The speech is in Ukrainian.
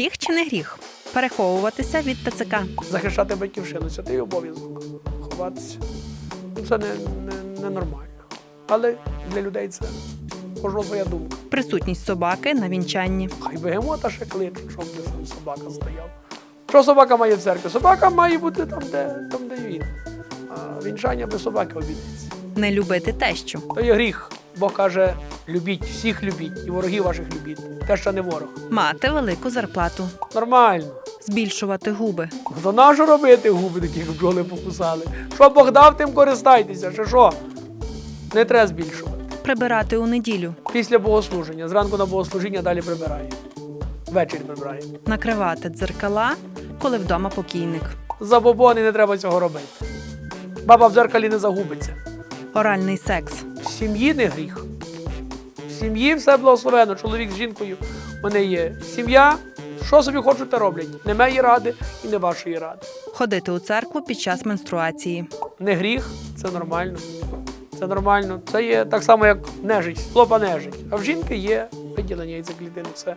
Гріх чи не гріх? Переховуватися від ТЦК. захищати батьківщину. Це твій обов'язок. Ховатися. Ну, це не, не, не нормально. Але для людей це кожна своя думка. Присутність собаки на вінчанні. Хай бегемота ще кличуть, щоб сам собака стояв. Що собака має в церкві? Собака має бути там, де, там, де він. А вінчання без собаки обійдеться. Не любити тещу. То є гріх. Бог каже, любіть, всіх любіть, і ворогів ваших любіть. Те, що не ворог. Мати велику зарплату. Нормально. Збільшувати губи. То нащо робити губи такі, як бджоли покусали? Що Бог дав, тим користайтеся, чи що? Не треба збільшувати. Прибирати у неділю. Після богослуження. Зранку на богослужіння далі прибирає. Ввечері прибирає. Накривати дзеркала, коли вдома покійник. Забобони не треба цього робити. Баба в дзеркалі не загубиться. Оральний секс. В сім'ї не гріх. Сім'ї все благословено. Чоловік з жінкою вони є. Сім'я, що собі хочуть, те роблять. Не моєї ради і не вашої ради. Ходити у церкву під час менструації. Не гріх, це нормально. Це нормально. Це є так само, як нежить, хлопа нежить. А в жінки є виділення і яйцеклітин, все.